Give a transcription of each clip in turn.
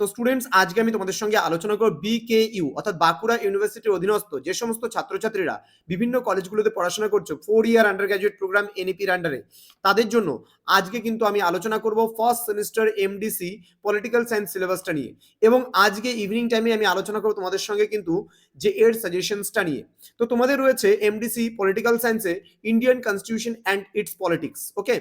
তো স্টুডেন্টস আজকে আমি তোমাদের সঙ্গে আলোচনা করব বিকে ইউ অর্থাৎ বাঁকুড়া ইউনিভার্সিটির অধীনস্থ, যে সমস্ত ছাত্রছাত্রীরা বিভিন্ন কলেজগুলোতে পড়াশোনা করছ four year undergraduate programme এনইপির আন্ডারে তাদের জন্য আজকে কিন্তু আমি আলোচনা করব first semester MDC political science সিলেবাসটা নিয়ে। এবং আজকে ইভিনিং টাইমে আমি আলোচনা করব তোমাদের সঙ্গে কিন্তু যে এর সাজেশনসটা নিয়ে। তো তোমাদের রয়েছে এমডিসি পলিটিক্যাল সায়েন্সে Indian constitution and its politics okay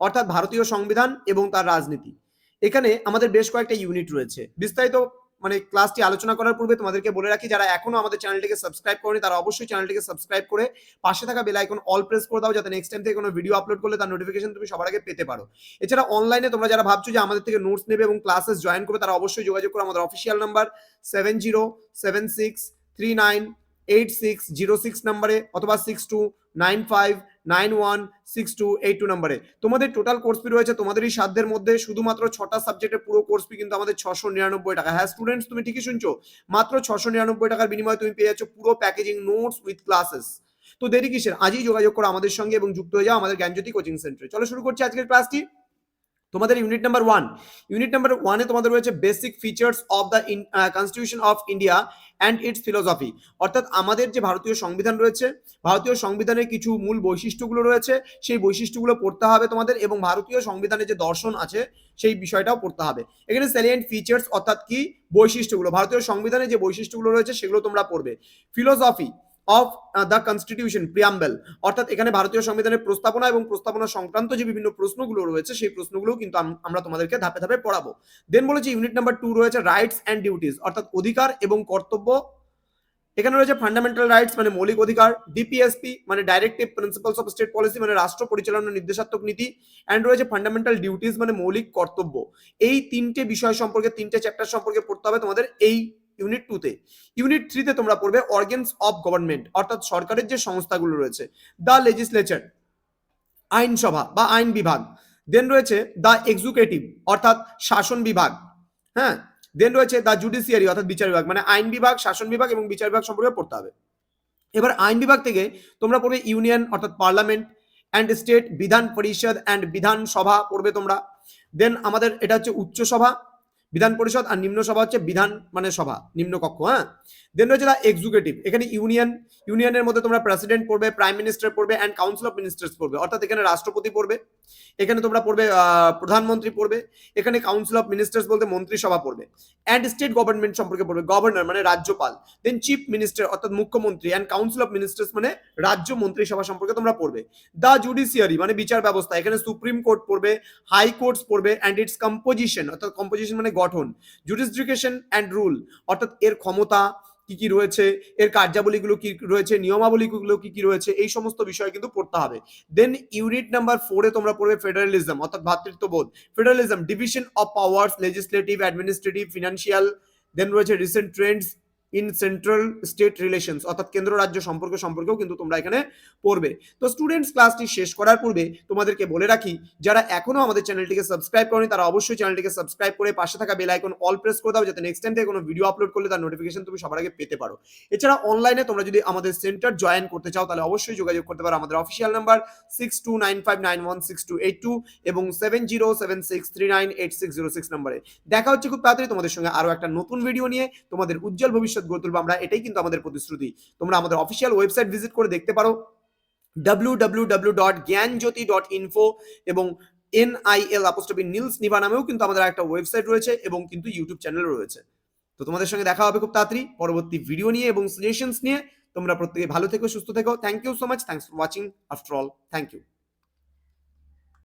অর্থাৎ ভারতীয় সংবিধান এবং তার রাজনীতি। এখানে আমাদের বেশ কয়েকটা ইউনিট রয়েছে। বিস্তারিত মানে ক্লাসটি আলোচনা করার পূর্বে তোমাদেরকে বলে রাখি, যারা এখনও আমাদের চ্যানেলটিকে সাবস্ক্রাইব করেনি, তারা অবশ্যই চ্যানেলটিকে সাবস্ক্রাইব করে পাশে থাকা বেল আইকন অল প্রেস করে দাও, যাতে নেক্সট টাইম থেকে কোনো ভিডিও আপলোড করলে তার নোটিফিকেশন তুমি সবার আগে পেতে পারো। এছাড়া অনলাইনে তোমরা যারা ভাবছ যে আমাদের থেকে নোটস নেবে এবং ক্লাসেস জয়েন করবে, তারা অবশ্যই যোগাযোগ করো, আমাদের official number seven zero seven six three nine eight six zero six নাম্বারে অথবা six two nine five nine one six two eight two নাম্বারে তোমাদের টোটাল কোর্স ফি রয়েছে তোমাদের এই সাধ্যের মধ্যে শুধুমাত্র ছটা সাবজেক্টের পুরো কোর্স ফি কিন্তু আমাদের ছশো নিরানব্বই টাকা। হ্যাঁ স্টুডেন্টস তুমি ঠিকই শুনছো, মাত্র ছশো নিরানব্বই টাকার বিনিময়ে তুমি পেয়ে যাচ্ছ পুরো প্যাকেজিং নোটস উইথ ক্লাসেস তো দেরি কিসের? আজই যোগাযোগ করো আমাদের সঙ্গে এবং যুক্ত হয়ে যাও আমাদের জ্ঞানজ্যোতি কোচিং সেন্টারে চলো শুরু করছি আজকের ক্লাসটি তোমাদের unit number one unit number ওয়ানে তোমাদের রয়েছে basic features of the constitution of India and its philosophy অর্থাৎ আমাদের যে ভারতীয় সংবিধান রয়েছে, ভারতীয় সংবিধানের কিছু মূল বৈশিষ্ট্যগুলো রয়েছে, সেই বৈশিষ্ট্যগুলো পড়তে হবে তোমাদের এবং ভারতীয় সংবিধানের যে দর্শন আছে, সেই বিষয়টাও পড়তে হবে। এখানে স্যালিয়েন্ট ফিচার্স অর্থাৎ কি বৈশিষ্ট্যগুলো, ভারতীয় সংবিধানের যে বৈশিষ্ট্যগুলো রয়েছে, সেগুলো তোমরা পড়বে। Philosophy of the constitution preamble অর্থাৎ এখানে ভারতীয় সংবিধানের প্রস্তাবনা এবং প্রস্তাবনা সংক্রান্ত যে বিভিন্ন প্রশ্নগুলো রয়েছে, সেই প্রশ্নগুলো কিন্তু আমরা তোমাদেরকে ধাপে ধাপে পড়াবো। দেন বলেছে ইউনিট নাম্বার টু রয়েছে রাইটস অ্যান্ড ডিউটিস অর্থাৎ অধিকার এবং কর্তব্য। এখানে রয়েছে ফান্ডামেন্টাল রাইটস মানে মৌলিক অধিকার ডিপিএসপি মানে directive principles of state policy মানে রাষ্ট্র পরিচালনা নির্দেশাত্মক নীতি অ্যান্ড রয়েছে ফান্ডামেন্টাল ডিউটিস মানে মৌলিক কর্তব্য। এই তিনটে বিষয় সম্পর্কে, তিনটে চ্যাপ্টার সম্পর্কে পড়তে হবে তোমাদের, এই ইউনিট টুতে ইউনিট থ্রিতে তোমরা পড়বে অর্গেনস অফ গভর্নমেন্ট অর্থাৎ সরকারের যে সংস্থাগুলো রয়েছে দ্য লেজিসলেচার আইনসভা বা আইন বিভাগ। দেন রয়েছে দ্য এক্সিকিউটিভ অর্থাৎ শাসন বিভাগ। হ্যাঁ? দেন রয়েছে দ্য জুডিশিয়ারি অর্থাৎ বিচার বিভাগ। মানে আইন বিভাগ, শাসন বিভাগ এবং বিচার বিভাগ সম্পর্কে পড়তে হবে। এবার আইন বিভাগ থেকে তোমরা পড়বে ইউনিয়ন, অর্থাৎ পার্লামেন্ট অ্যান্ড স্টেট বিধান পরিষদ অ্যান্ড বিধানসভা পড়বে তোমরা। দেন আমাদের, এটা হচ্ছে উচ্চ সভা। বিধান পরিষদ আর নিম্ন সভা হচ্ছে বিধান মানে সভা, নিম্ন কক্ষ হ্যাঁ? দেন রয়েছে দ্য এক্সিকিউটিভ এখানে ইউনিয়ন ইউনিয়নের মধ্যে তোমরা প্রেসিডেন্ট পড়বে প্রাইম মিনিস্টার পড়বে অ্যান্ড কাউন্সিল অফ মিনিস্টার্স পড়বে। অর্থাৎ এখানে রাষ্ট্রপতি পড়বে, এখানে তোমরা পড়বে প্রধানমন্ত্রী পড়বে, এখানে কাউন্সিল অফ মিনিস্টার্স বলতে মন্ত্রিসভা পড়বে অ্যান্ড স্টেট গভর্নমেন্ট সম্পর্কে পড়বে গভর্নর মানে রাজ্যপাল দেন চিফ মিনিস্টার অর্থাৎ মুখ্যমন্ত্রী অ্যান্ড কাউন্সিল অফ মিনিস্টার্স মানে রাজ্য মন্ত্রিসভা সম্পর্কে তোমরা পড়বে। দ্য জুডিশিয়ারি মানে বিচার ব্যবস্থা, এখানে সুপ্রিম কোর্ট পড়বে হাই কোর্টস পড়বে অ্যান্ড ইটস কম্পোজিশন অর্থাৎ কম্পোজিশন মানে গঠন জুডিসডিকেশন অ্যান্ড রুল অর্থাৎ এর ক্ষমতা কি কি রয়েছে, এর কার্যাবলীগুলো কি রয়েছে, নিয়মাবলীগুলো কি কি রয়েছে, এই সমস্ত বিষয় কিন্তু পড়তে হবে। দেন ইউনিট নাম্বার ফোরে তোমরা পড়বে ফেডারেলিজম অর্থাৎ ভ্রাতৃত্ববোধ federalism division of powers legislative administrative financial then রয়েছে recent trends in central state relations অর্থাৎ কেন্দ্র রাজ্য সম্পর্ক সম্পর্কেও কিন্তু তোমরা এখানে পড়বে। তো স্টুডেন্টস ক্লাসটি শেষ করার পূর্বে তোমাদেরকে বলে রাখি, যারা এখনও আমাদের চ্যানেলটিকে সাবস্ক্রাইব করেনি, তারা অবশ্যই চ্যানেলটিকে সাবস্ক্রাইব করে পাশে থাকা বেল আইকন অল প্রেস করে দাও, যাতে নেক্সট টাইম থেকে কোনো ভিডিও আপলোড করলে তার নোটিফিকেশন তুমি সবার আগে পেতে পারো। এছাড়া অনলাইনে তোমরা যদি আমাদের সেন্টার জয়েন করতে চাও, তাহলে অবশ্যই যোগাযোগ করতে পারো। আমাদের official number six two nine five nine one six two eight two এবং seven zero seven six three nine eight six zero six নাম্বারে দেখা হচ্ছে খুব তাড়াতাড়ি তোমাদের সঙ্গে আরও একটা নতুন ভিডিও নিয়ে। তোমাদের উজ্জ্বল ভবিষ্যৎ গড়ে তুলবো, আমরা এটাই কিন্তু আমাদের প্রতিশ্রুতি। তোমরা আমাদের অফিসিয়াল ওয়েবসাইট ভিজিট করে দেখতে পারো। W W W dot Gyanjyoti dot info এবং এনআইএল আপোস্টপি নীলস নিভা নামেও কিন্তু আমাদের একটা ওয়েবসাইট রয়েছে এবং কিন্তু ইউটিউব চ্যানেল রয়েছে। তো তোমাদের সঙ্গে দেখা হবে খুব তাড়াতাড়ি। পরবর্তী ভিডিও নিয়ে এবং সাজেশনস নিয়ে তোমরা প্রত্যেকে ভালো থেকো, সুস্থ থেকো। Thank you so much thanks for watching after all thank you